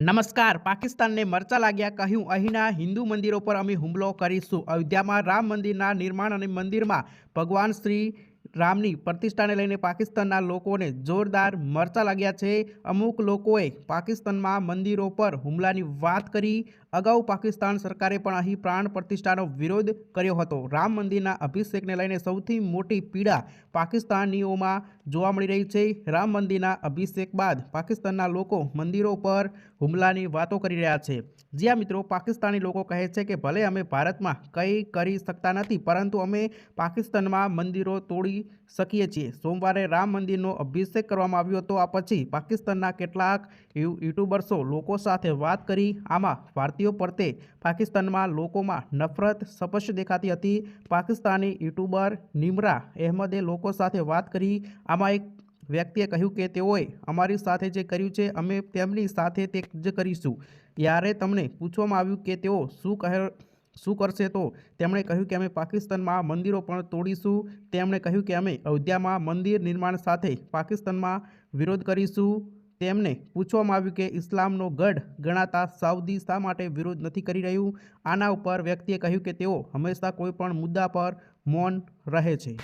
નમસ્કાર. પાકિસ્તાનને મરચા લાગ્યા કહ્યું, અહીંના હિન્દુ મંદિરો પર અમે હુમલો કરીશું. અયોધ્યામાં રામ મંદિરના નિર્માણ અને મંદિરમાં ભગવાન શ્રી રામની પ્રતિષ્ઠાને લઈને પાકિસ્તાનના લોકોને જોરદાર મરચા લાગ્યા છે. અમુક લોકોએ પાકિસ્તાનમાં મંદિરો પર હુમલાની વાત કરી અગાઉ પાકિસ્તાન સરકારે પણ અહીં પ્રાણ પ્રતિષ્ઠાનો વિરોધ કર્યો હતો. રામ મંદિરના અભિષેકને લઈને સૌથી મોટી પીડા પાકિસ્તાનીઓમાં જોવા મળી રહી છે. રામ મંદિરના અભિષેક બાદ પાકિસ્તાનના લોકો મંદિરો પર હુમલાની વાતો કરી રહ્યા છે. જ્યાં મિત્રો, પાકિસ્તાની લોકો કહે છે કે ભલે અમે ભારતમાં કંઈ કરી શકતા નથી, પરંતુ અમે પાકિસ્તાનમાં મંદિરો તોડી શકીએ છીએ. સોમવારે રામ મંદિરનો અભિષેક કરવામાં આવ્યો હતો, આ પછી પાકિસ્તાનના કેટલાક યુ- યુટ્યુબર્સો લોકો સાથે વાત કરી. આમાં ભારતીયો પ્રત્યે પાકિસ્તાનમાં લોકોમાં નફરત સ્પષ્ટ દેખાતી હતી. પાકિસ્તાની યુટ્યુબર નિમરા અહેમદે લોકો સાથે વાત કરી. આમાં એક વ્યક્તિએ કહ્યું કે તેઓએ અમારી સાથે જે કર્યું છે, અમે તેમની સાથે તે જ કરીશું. ત્યારે તમને પૂછવામાં આવ્યું કે તેઓ શું કહે, શું કરશે તો તેમણે કહ્યું કે અમે પાકિસ્તાનમાં મંદિરો પણ તોડીશું. તેમણે કહ્યું કે અમે અયોધ્યામાં મંદિર નિર્માણ સાથે પાકિસ્તાનમાં વિરોધ કરીશું. તેમને પૂછવામાં આવ્યું કે ઇસ્લામનો ગઢ ગણાતા સાઉદી શા માટે વિરોધ નથી કરી રહ્યું? આના ઉપર વ્યક્તિએ કહ્યું કે તેઓ હંમેશા કોઈપણ મુદ્દા પર મૌન રહે છે.